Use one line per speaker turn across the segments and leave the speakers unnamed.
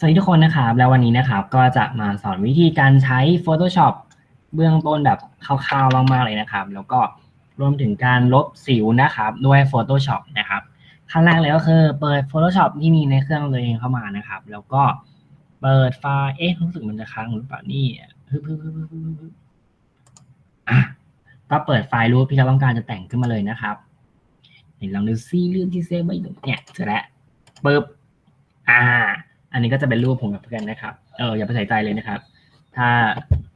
สวัสดีทุกคนนะครับ แล้ววันนี้นะครับก็จะมาสอนวิธีการใช้ Photoshop เบื้องต้นแบบคร่าวๆมากๆเลยนะครับ แล้วก็รวมถึงการลบสิวนะครับด้วย Photoshop นะครับขั้นแรกเลยก็คือเปิด Photoshop ที่มีในเครื่องตัวเองเข้ามานะครับ แล้วก็เปิดไฟล์เอ๊ะรู้สึกมันจะค้างหรือเปล่านี่ฮึบฮึบฮึบฮึบฮึบฮึบอะก็เปิดไฟล์รูปที่เราต้องการจะแต่งขึ้นมาเลยนะครับเห็นลองดูซิเรื่องที่เซฟไว้อยู่เนี่ยเสร็จแล้วปึ๊บอ่า อันนี้ก็จะเป็นรูปผมกับเพื่อนนะครับ เอออย่าไปใส่ใจเลยนะครับ ถ้า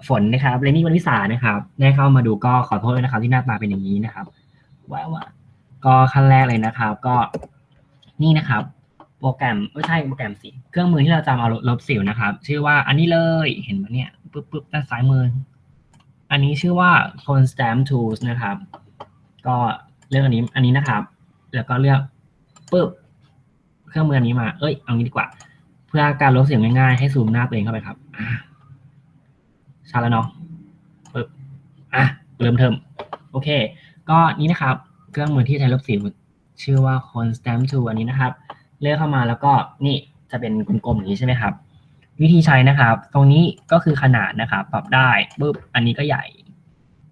ฝนนะครับเรนนี่วันวิสานะครับ ได้เข้ามาดูก็ขอโทษด้วยนะครับ ที่หน้าตาเป็นอย่างนี้นะครับว่าว่าก็ขั้นแรกเลยนะครับ ก็นี่นะครับ โปรแกรมไม่ใช่โปรแกรมสิเครื่องมือที่เราจะเอาลบสิวนะครับ ชื่อว่าอันนี้เลยเห็นไหมเนี่ยปึ๊บปึ๊บด้านซ้ายมือ อันนี้ชื่อว่า c o n Stamp Tools นะครับ ก็เลือกอันนี้อันนี้นะครับ แล้วก็เลือกปึ๊บเครื่องมืออันนี้มา เอ้ยเอางี้ดีกว่า พื่อการลบเสียงง่ายๆ ให้ซูมหน้าตัวเองเข้าไปครับอ่าชัดแล้วเนาะปึ๊บอะเริ่มเทิมโอเค ก็นี้นะครับ เครื่องมือที่ใช้ลบสิวชื่อว่า Con Stamp Tool อันนี้นะครับ เลือกเข้ามาแล้วก็นี่จะเป็นกลมๆอย่างนี้ใช่ไหมครับ วิธีใช้นะครับ ตรงนี้ก็คือขนาดนะครับ ปรับได้ปึ๊บอันนี้ก็ใหญ่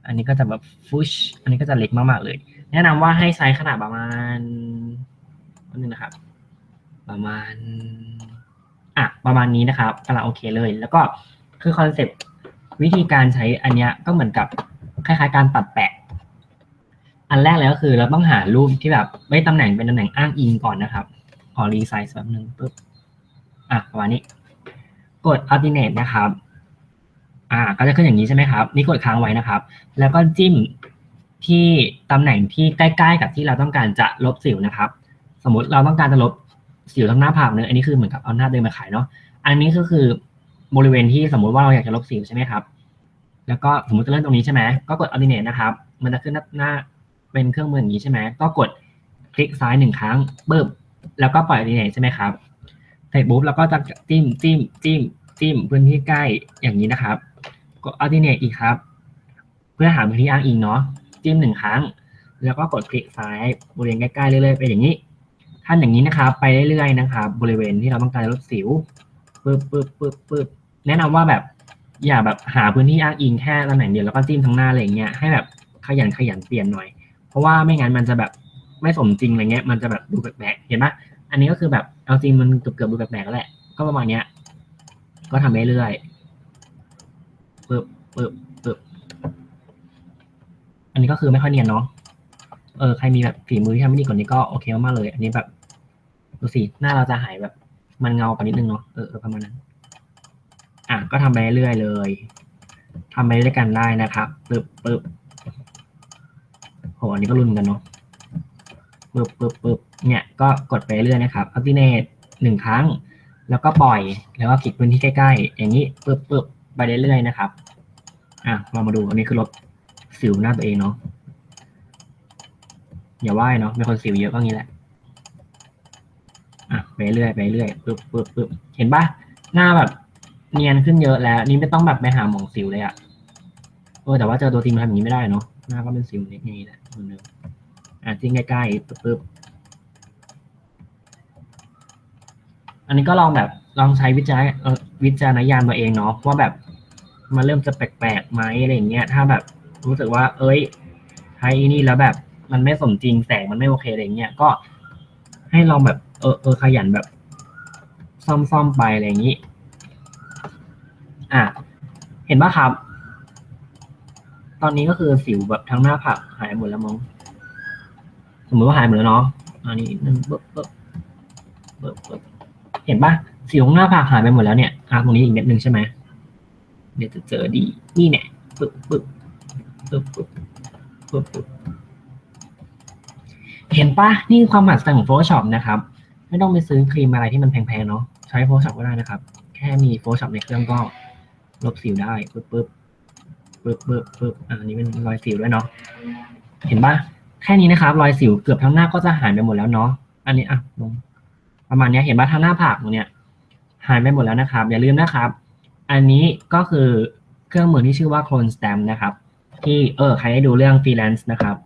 อันนี้ก็จะแบบฟุชอันนี้ก็จะเล็กมากๆเลย แนะนำว่าให้ใช้ขนาดประมาณนิดนึงนะครับ ประมาณ อะประมาณนี้นะครับกำลังโอเคเลย แล้วก็คือคอนเซปต์วิธีการใช้อันเนี้ยก็เหมือนกับคล้ายๆ การตัดแปะ อันแรกเลยก็คือเราต้องหารูปที่แบบไม่ตำแหน่งเป็นตำแหน่งอ้างอิงก่อนนะครับขอรีไซส์แบบนึงปุ๊บอะประมาณนี้ กด alternate นะครับ อ่า ก็จะขึ้นอย่างนี้ใช่ไหมครับ นี่กดค้างไว้นะครับ แล้วก็จิ้มที่ตำแหน่งที่ใกล้ ๆ กับที่เราต้องการจะลบสิวนะครับ สมมติเราต้องการจะลบ สิวทั้งหน้าผากเนื้ออันนี้คือเหมือนกับเอาหน้าเดินมาขายเนาะอันนี้ก็คือบริเวณที่สมมุติว่าเราอยากจะลบสิวใช่ไหมครับแล้วก็สมมติจะเริ่มตรงนี้ใช่ไหมก็กด alternate นะครับ มันจะขึ้นหน้าเป็นเครื่องมืออย่างนี้ใช่ไหมก็กดคลิกซ้ายหนึ่งครั้งปึ๊บแล้วก็ปล่อย alternate ใช่ไหมครับเสร็จปุ๊บแล้วก็จะจิ้มจิ้มจิ้มจิ้มพื้นที่ใกล้อย่างนี้นะครับกด alternate อีกครับ เพื่อหาพื้นที่อ้างอิงเนาะจิ้มหนึ่งครั้ง แล้วก็กดคลิกซ้ายบริเวณใกล้ๆเรื่อยๆไปอย่างนี้ ท่านอย่างนี้นะครับ ไปเรื่อยๆนะครับ บริเวณที่เราต้องการลดสิวปึ๊บปึ๊บปึ๊บปึ๊บแนะนำว่าแบบอย่าแบบหาพื้นที่อ้างอิงแค่ตำแหน่งเดียวแล้วก็จิ้มทั้งหน้าอะไรเงี้ยให้แบบขยันขยันเปลี่ยนหน่อย เพราะว่าไม่งั้นมันจะแบบไม่สมจริงอะไรเงี้ยมันจะแบบดูแปลกๆเห็นปะอันนี้ก็คือแบบเอาจริงมันเกือบๆดูแปลกๆแล้วแหละก็ประมาณเนี้ย ก็ทำไปเรื่อยปึ๊บปึ๊บปึ๊บอันนี้ก็คือไม่ค่อยเนียนเนาะ เออใครมีแบบฝีมือที่ทำไม่ดีกว่านี้ก็โอเคมากๆเลย อันนี้แบบดูสิหน้าเราจะหายแบบมันเงากว่านิดนึงเนาะเออประมาณนั้น อะก็ทำไปเรื่อยๆเลยทำไปด้วยกันได้นะครับปึ๊บปึ๊บโหอันนี้ก็รุนกันเนาะปึ๊บปึ๊บปึ๊บเนี่ยก็กดไปเรื่อยนะครับ alternate หนึ่งครั้ง แล้วก็ปล่อยแล้วก็คลิกพื้นที่ใกล้ๆ อย่างนี้ปึ๊บปึ๊บไปเรื่อยๆนะครับ อะเรามาดูอันนี้คือลดสิวหน้าตัวเองเนาะ อย่าไหว้เนาะมีคนสิวเยอะก็งี้แหละอะไปเรื่อยไปเรื่อยปึ๊บปึ๊บปึ๊บเห็นปะหน้าแบบ เนียนขึ้นเยอะแล้ว นี่ไม่ต้องแบบไปหาหมองสิวเลยอะเออแต่ว่าเจอตัวจริงมันทำอย่างนี้ไม่ได้เนาะหน้าก็เป็นสิวอย่างนี้แหละเหมือนเดิมอะจิ้มใกล้ๆปึ๊บปึ๊บอันนี้ก็ลองแบบลองใช้วิจารเอ่อวิจารณญาณตัวเองเนาะว่าแบบมันเริ่มจะแปลกๆไหมอะไรอย่างเงี้ยถ้าแบบรู้สึกว่า เอ้ยใช้นี่แล้วแบบ มันไม่สมจริงแสงมันไม่โอเคอะไรเงี้ยก็ให้ลองแบบเออเออขยันแบบ ซ่อมซ่อมไปอะไรอย่างนี้ อะ เห็นปะครับ ตอนนี้ก็คือสิวแบบทั้งหน้าผากหายหมดแล้วมั้งสมมติว่าหายหมดแล้วเนาะอันนี้นั่นเบิบเบิบเบิบเบิบเห็นปะสิวหน้าผากหายไปหมดแล้วเนี่ยอะตรงนี้อีกเม็ดหนึ่งใช่ไหมเดี๋ยวจะเจอดีนี่เนี่ยปึ๊บปึ๊บปึ๊บปึ๊บปึ๊บปึ๊บ ห็นปะนี่ความมหัศจรรย์ของ Photoshop นะครับ ไม่ต้องไปซื้อครีมอะไรที่มันแพงๆเนาะใช้ Photoshop ก็ได้นะครับ แค่มี Photoshop ในเครื่องก็ลบสิวได้ปึ๊บปึ๊บปึ๊บปึ๊บปึ๊บอันนี้เป็นรอยสิวด้วยเนาะเห็นปะแค่นี้นะครับรอยสิวเกือบทั้งหน้าก็จะหายไปหมดแล้วเนาะอันนี้อะลงประมาณนี้เห็นปะทั้งหน้าผากตรงเนี้ยหายไปหมดแล้วนะครับ อย่าลืมนะครับ อันนี้ก็คือเครื่องมือที่ชื่อว่า Clone Stamp นะครับ ที่เออใครได้ดูเรื่อง freelance นะครับ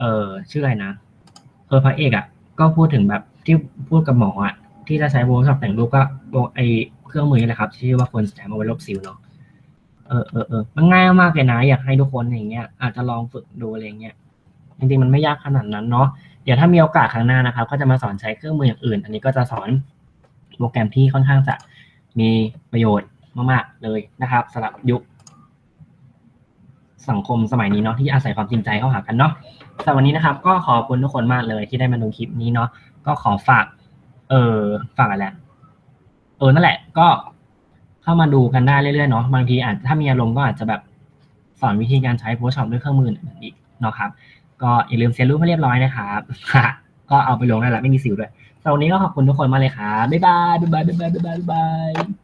เออชื่ออะไรนะ ออพระเอกอะก็พูดถึงแบบที่พูดกับหมออะที่จะใช้ Photoshop แต่งรูปก็ตัวไอเครื่องมือนี่แหละครับที่ชื่อว่า Phone Stamp เอาไว้ลบสิวเนาะเออเออเออมันง่ายมากเลยนะ อยากให้ทุกคนอย่างเงี้ย อาจจะลองฝึกดูอะไรเงี้ยจริงๆมันไม่ยากขนาดนั้นเนาะเดี๋ยวถ้ามีโอกาสครั้งหน้านะครับ ก็จะมาสอนใช้เครื่องมืออย่างอื่น อันนี้ก็จะสอนโปรแกรมที่ค่อนข้างจะมีประโยชน์มากๆเลยนะครับสำหรับยุค สังคมสมัยนี้เนาะที่อาศัยความจริงใจเข้าหากันเนาะสำหรับวันนี้นะครับ ก็ขอบคุณทุกคนมากเลยที่ได้มาดูคลิปนี้เนาะก็ขอฝาก เออฝากอะไรเออนั่นแหละ ก็เข้ามาดูกันได้เรื่อยๆเนาะบางทีอาจถ้ามีอารมณ์ก็อาจจะแบบสอนวิธีการใช้ Photoshop ด้วยเครื่องมืออื่นอีกเนาะครับ ก็อย่าลืมเซ็นรูปให้เรียบร้อยนะครับก็เอาไปลงได้แล้วไม่มีสิวด้วยสำหรับวันนี้ก็ขอบคุณทุกคนมากเลยครับบ๊ายบายบ๊ายบายบ๊ายบายบ๊ายบาย